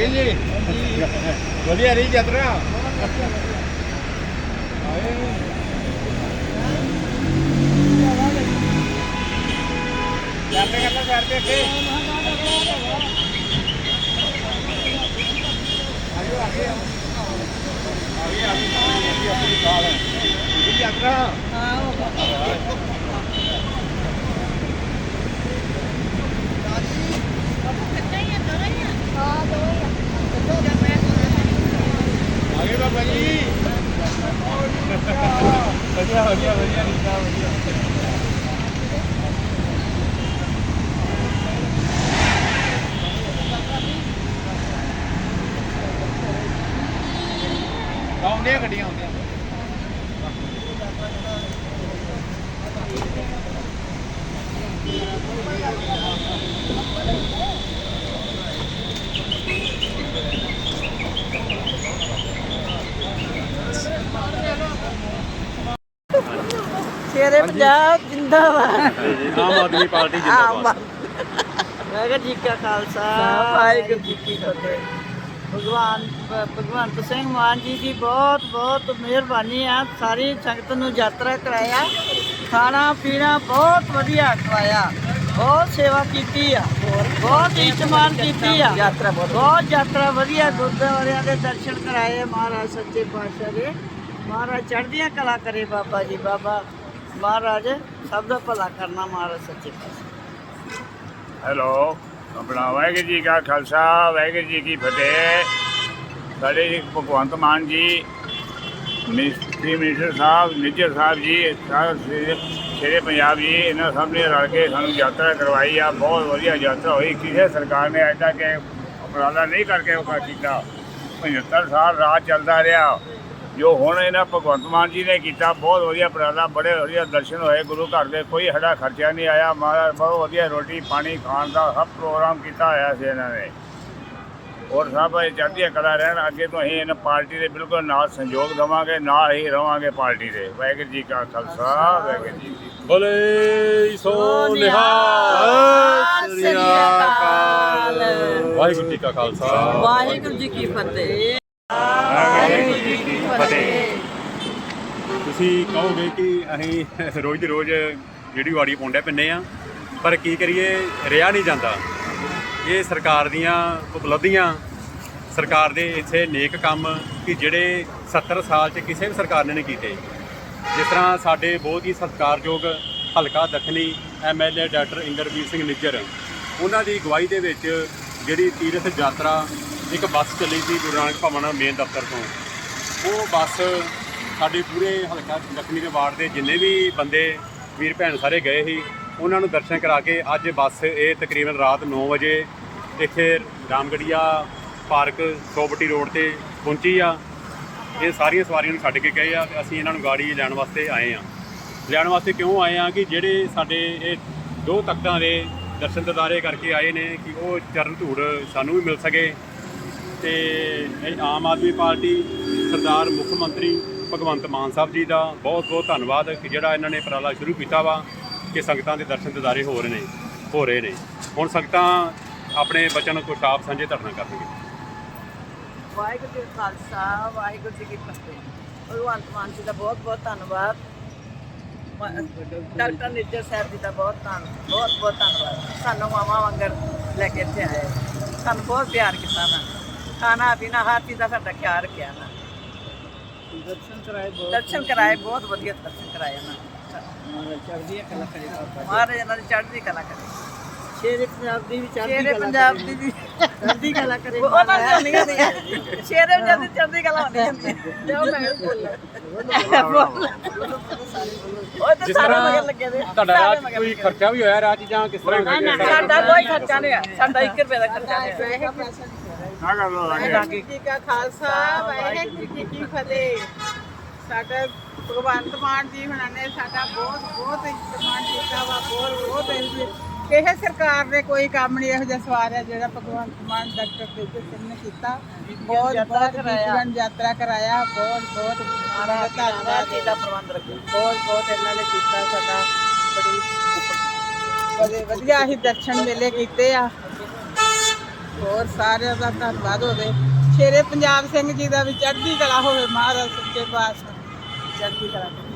ਆਗੇ ਜੀ। ਵਧੀਆ ਰਹੀ ਯਾਤਰਾ? ਯਾਤਰਾ ਕਰਨਾ ਕਰਦੇ ਅੱਗੇ ਆਜੋ ਆਗੇ। ਆਗੇ ਆਗੇ। ਆਪਣੀ ਕਾਲ ਹੈ। ਯਾਤਰਾ? ਆਗੇ ਬਾਬਾ ਜੀ ਵਧੀਆ ਵਧੀਆ ਵਧੀਆ ਨੀਤਾ ਵਧੀਆ ਆਉਂਦੀਆਂ ਗੱਡੀਆਂ ਆਉਂਦੀਆਂ ਸ਼ੇਰੇ ਪੰਜਾਬ ਜਿੰਦਾਬਾਦ। ਆਮ ਆਦਮੀ ਪਾਰਟੀ ਜਿੰਦਾਬਾਦ। ਵਾਹਿਗੁਰੂ ਜੀ ਕਾ ਖਾਲਸਾ ਵਾਹਿਗੁਰੂ ਜੀ ਕੀ ਫਤਿਹ। ਭਗਵਾਨ ਭਗਵੰਤ ਸਿੰਘ ਮਾਨ ਜੀ ਦੀ ਬਹੁਤ ਬਹੁਤ ਮਿਹਰਬਾਨੀ ਆ। ਸਾਰੀ ਸੰਗਤ ਨੂੰ ਯਾਤਰਾ ਕਰਾਇਆ। ਖਾਣਾ ਪੀਣਾ ਬਹੁਤ ਵਧੀਆ ਖਵਾਇਆ। ਬਹੁਤ ਸੇਵਾ ਕੀਤੀ ਆ। ਬਹੁਤ ਇਸਤਮਾਨ ਕੀਤੀ ਆ। ਯਾਤਰਾ ਬਹੁਤ ਯਾਤਰਾ ਵਧੀਆ ਗੁਰਦੁਆਰਿਆਂ ਦੇ ਦਰਸ਼ਨ ਕਰਾਏ ਮਹਾਰਾਜ ਸੱਚੇ ਪਾਤਸ਼ਾਹ ਦੇ। ਮਹਾਰਾਜ ਚੜ੍ਹਦੀਆਂ ਕਲਾ ਕਰੇ ਬਾਬਾ ਜੀ ਬਾਬਾ ਮਹਾਰਾਜ, ਸਭ ਦਾ ਭਲਾ ਕਰਨਾ ਮਹਾਰਾਜ ਸੱਚੇ ਪਾਤਸ਼ਾਹ। ਹੈਲੋ, ਆਪਣਾ ਵਾਹਿਗੁਰੂ ਜੀ ਕਾ ਖਾਲਸਾ, ਵਾਹਿਗੁਰੂ ਜੀ ਕੀ ਫਤਿਹ। ਸਾਡੇ ਭਗਵੰਤ ਮਾਨ ਜੀ ਮਿਨਿਸਟਰੀ ਮਿਨਿਸਟਰ ਸਾਹਿਬ ਨਿੱਜਰ ਸਾਹਿਬ ਜੀ, ਸਾਰੇ ਸ਼ੇਰੇ ਪੰਜਾਬ ਜੀ, ਇਹਨਾਂ ਸਭ ਨੇ ਰਲ ਕੇ ਸਾਨੂੰ ਯਾਤਰਾ ਕਰਵਾਈ ਆ। ਬਹੁਤ ਵਧੀਆ ਯਾਤਰਾ ਹੋਈ। ਕਿਸੇ ਸਰਕਾਰ ਨੇ ਐਡਾ ਕਿ ਉਪਰਾਲਾ ਨਹੀਂ ਕਰਕੇ ਉਹ ਕੀਤਾ 75 ਸਾਲ ਰਾਜ ਚੱਲਦਾ ਰਿਹਾ। ਜੋ ਹੁਣ ਇਹਨਾਂ ਭਗਵੰਤ ਮਾਨ ਜੀ ਨੇ ਕੀਤਾ ਬਹੁਤ ਵਧੀਆ ਉਪਰਾਲਾ ਬੜੇ ਵਧੀਆ ਦਰਸ਼ਨ ਹੋਏ ਗੁਰੂ ਘਰ ਦੇ ਕੋਈ ਸਾਡਾ ਖਰਚਾ ਨਹੀਂ ਆਇਆ ਮਹਾਰਾਜ ਬਹੁਤ ਵਧੀਆ ਰੋਟੀ ਪਾਣੀ ਖਾਣ ਦਾ ਸਭ ਪ੍ਰੋਗਰਾਮ ਕੀਤਾ ਹੋਇਆ ਸੀ ਇਹਨਾਂ ਨੇ। ਔਰ ਸਭ ਇਹ ਚੜ੍ਹਦੀਆਂ ਕਲਾ ਰਹਿਣ ਅੱਗੇ ਤੋਂ ਅਸੀਂ ਇਹਨਾਂ ਪਾਰਟੀ ਦੇ ਬਿਲਕੁਲ ਨਾਲ ਸੰਯੋਗ ਦੇਵਾਂਗੇ ਨਾਲ ਹੀ ਰਵਾਂਗੇ ਪਾਰਟੀ ਦੇ। ਵਾਹਿਗੁਰੂ ਜੀ ਕਾ ਖਾਲਸਾ ਵਾਹਿਗੁਰੂ ਜੀ ਕੀ ਫਤਿਹ। ਬੋਲੇ ਸੋ ਨਿਹਾਲ। ਸ੍ਰੀ ਅਕਾਲ। ਵਾਹਿਗੁਰੂ ਜੀ ਕਾ ਖਾਲਸਾ। ਵਾਹਿਗੁਰੂ ਜੀ ਕੀ ਫਤਿਹ। ਫਤਿਹ। ਤੁਸੀਂ ਕਹੋਗੇ ਕਿ ਅਸੀਂ ਰੋਜ਼ ਦੀ ਰੋਜ਼ ਜਿਹੜੀ ਵਾੜੀ ਪਾਉਂਦੇ ਪਿੰਨੇ ਆ ਪਰ ਕੀ ਕਰੀਏ ਰਿਆ ਨਹੀਂ ਜਾਂਦਾ। ਇਹ ਸਰਕਾਰ ਦੀਆਂ ਉਪਲਬਧੀਆਂ, ਸਰਕਾਰ ਦੇ ਇੱਥੇ ਨੇਕ ਕੰਮ ਕਿ ਜਿਹੜੇ 70 ਸਾਲ 'ਚ ਕਿਸੇ ਵੀ ਸਰਕਾਰ ਨੇ ਨਹੀਂ ਕੀਤੇ। ਜਿਸ ਤਰ੍ਹਾਂ ਸਾਡੇ ਬਹੁਤ ਹੀ ਸਤਿਕਾਰਯੋਗ ਹਲਕਾ ਦੱਖਣੀ ਐਮਐਲਏ ਡਾਕਟਰ ਇੰਦਰਵੀਰ ਸਿੰਘ ਨਿੱਜਰ, ਉਹਨਾਂ ਦੀ ਅਗਵਾਈ ਦੇ ਵਿੱਚ ਜਿਹੜੀ ਤੀਰਥ ਯਾਤਰਾ ਇੱਕ ਬੱਸ ਚੱਲੀ ਸੀ ਗੁਰੂ ਨਾਨਕ ਭਵਨ ਮੇਨ ਦਫ਼ਤਰ ਤੋਂ। ਉਹ ਬੱਸ ਸਾਡੇ ਪੂਰੇ ਹਲਕਾ ਦੱਖਣੀ ਦੇ ਵਾਰਡ ਦੇ ਜਿੰਨੇ ਵੀ ਬੰਦੇ, ਵੀਰ ਭੈਣ ਸਾਰੇ ਗਏ ਸੀ, ਉਹਨਾਂ ਨੂੰ ਦਰਸ਼ਨ ਕਰਾ ਕੇ ਅੱਜ ਬੱਸ ਇਹ ਤਕਰੀਬਨ ਰਾਤ 9 ਵਜੇ ਇੱਥੇ ਰਾਮਗੜੀਆ ਪਾਰਕ, ਸੋਬਟੀ ਰੋਡ ਤੇ ਪਹੁੰਚੀ ਆ। ਇਹ ਸਾਰੀਆਂ ਸਵਾਰੀਆਂ ਨੂੰ ਛੱਡ ਕੇ ਗਏ ਆ ਤੇ ਅਸੀਂ ਇਹਨਾਂ ਨੂੰ ਗਾੜੀ ਲੈਣ ਵਾਸਤੇ ਆਏ ਆ। ਲੈਣ ਵਾਸਤੇ ਕਿਉਂ ਆਏ ਆ ਕਿ ਜਿਹੜੇ ਸਾਡੇ ਇਹ ਦੋ ਤਖਤਾਂ ਦੇ ਦਰਸ਼ਨ ਦਿਦਾਰੇ ਕਰਕੇ ਆਏ ਨੇ ਕਿ ਉਹ ਚਰਨ ਧੂੜ ਸਾਨੂੰ ਵੀ ਮਿਲ ਸਕੇ ਤੇ ਇਹ ਆਮ ਆਦਮੀ ਪਾਰਟੀ ਸਰਦਾਰ ਮੁੱਖ ਮੰਤਰੀ ਭਗਵੰਤ ਮਾਨ ਸਾਹਿਬ ਜੀ ਦਾ ਬਹੁਤ ਬਹੁਤ ਧੰਨਵਾਦ ਕਿ ਜਿਹੜਾ ਇਹਨਾਂ ਨੇ ਉਪਰਾਲਾ ਸ਼ੁਰੂ ਕੀਤਾ ਵਾ, ਕਿ ਸੰਗਤਾਂ ਦੇ ਦਰਸ਼ਨ ਦਿਦਾਰੇ ਹੋ ਰਹੇ ਨੇ, ਹੋ ਰਹੇ ਨੇ। ਹੁਣ ਸੰਗਤਾਂ ਆਪਣੇ ਬਚਨ ਕੁਛ ਆਪ ਸਾਂਝੇ ਧਰਨਾ ਕਰਨਗੇ। ਵਾਹਿਗੁਰੂ ਜੀ ਖਾਲਸਾ, ਵਾਹਿਗੁਰੂ ਜੀ ਕੀ ਫਤਿਹ। ਭਗਵੰਤ ਮਾਨ ਜੀ ਦਾ ਬਹੁਤ ਬਹੁਤ ਧੰਨਵਾਦ। ਡਾਕਟਰ ਨਿੱਜਰ ਸਾਹਿਬ ਜੀ ਦਾ ਬਹੁਤ ਧੰਨ, ਬਹੁਤ ਬਹੁਤ ਧੰਨਵਾਦ। ਸਾਨੂੰ ਮਾਮਾ ਵਾਂਗਰ ਲੈ ਕੇ ਇੱਥੇ ਆਏ। ਸਾਨੂੰ ਬਹੁਤ ਪਿਆਰ ਕੀਤਾ ਨਾ। ਖਾਣਾ ਪੀਣਾ ਹਰ ਚੀਜ਼ ਦਾ ਸਾਡਾ ਖਿਆਲ ਰੱਖਿਆ ਨਾ। ਦਰਸ਼ਨ ਕਰਾਏ ਬਹੁਤ ਦਰਸ਼ਨ ਕਰਾਏ ਬਹੁਤ ਵਧੀਆ ਦਰਸ਼ਨ ਕਰਾਏ ਨਾ। ਚੜ੍ਹਦੀ ਕਲਾ ਕਰੇ ਮਹਾਰਾਜ ਇਹਨਾਂ ਦੀ ਚੜ੍ਹਦੀ ਕਲਾ ਕਰੇ। ਸ਼ੇਰੇ ਪੰਜਾਬ ਦੀ ਵੀ ਚੜ੍ਹਦੀ ਪੰਜਾਬ ਦੀ ਵੀ। ਚੜ੍ਹਦੀ ਕਲਾ ਕਰੇ ਉਹਨਾਂ ਦੀ ਹੁੰਦੀਆਂ ਨੇ ਸ਼ੇਰੇ ਪੰਜਾਬ ਦੀ ਚੜ੍ਹਦੀ ਕਲਾ ਹੁੰਦੀ ਹੁੰਦੀ ਲਿਓ ਮੈਂ ਵੀ ਬੋਲਾਂ। ਉਹ ਤਾਂ ਜਿਸ ਸਾਰੇ ਤਰ੍ਹਾਂ ਮਗਰ ਲੱਗੇ ਦੇ ਤੁਹਾਡਾ ਸਾਰੇ ਮਗਰ ਕੋਈ ਖਰਚਾ ਵੀ ਹੋਇਆ 'ਚ ਜਾਂ ਕਿਸ ਤਰ੍ਹਾਂ ਸਾਡਾ ਕੋਈ ਖਰਚਾ ਨਹੀਂ ਆ ਸਾਡਾ 1 ਰੁਪਏ ਦਾ ਖਰਚਾ ਨਹੀਂ ਆ ਨਾ ਕਰ ਲੋ ਲਾਗੇ ਜੀ ਕਾ ਖਾਲਸਾ ਵਾਹਿਗੁਰੂ ਜੀ ਕੀ ਫਤਿਹ। ਸਾਡਾ ਭਗਵੰਤ ਮਾਨ ਜੀ ਹੁਣਾਂ ਨੇ ਸਾਡਾ ਬਹੁਤ ਬਹੁਤ ਇਸਤਮਾਨ ਕੀਤਾ ਵਾ ਬਹੁਤ ਬਹੁਤ ਇੰਜ- ਕਿਸੇ ਸਰਕਾਰ ਨੇ ਕੋਈ ਕੰਮ ਨਹੀਂ ਇਹੋ ਜਿਹਾ ਸਵਾਰਿਆ ਜਿਹੜਾ ਭਗਵੰਤ ਮਾਨ ਡਾਕਟਰ ਤੇਜਸ ਸਿੰਘ ਨੇ ਕੀਤਾ। ਬਹੁਤ ਯਾਤਰਾ ਬਹੁਤ ਕਰਾਇਆ। ਜੀਵਨ ਯਾਤਰਾ ਕਰਾਇਆ ਬਹੁਤ ਬਹੁਤ ਧੰਨਵਾਦ। ਪ੍ਰਬੰਧ ਬਹੁਤ ਬਹੁਤ ਇਹਨਾਂ ਨੇ ਕੀਤਾ ਸਾਡਾ ਬੜੀ ਵਧੀਆ ਹੀ ਦਰਸ਼ਨ ਮੇਲੇ ਕੀਤੇ ਆ। ਹੋਰ ਸਾਰਿਆਂ ਦਾ ਧੰਨਵਾਦ ਹੋਵੇ। ਸ਼ੇਰੇ ਪੰਜਾਬ ਸਿੰਘ ਜੀ ਦਾ ਵੀ ਚੜ੍ਹਦੀ ਕਲਾ ਹੋਵੇ ਮਹਾਰਾਜ ਸੱਚੇ ਪਾਤਸ਼ਾਹ। ਚੜ੍ਹਦੀ ਕਲਾ।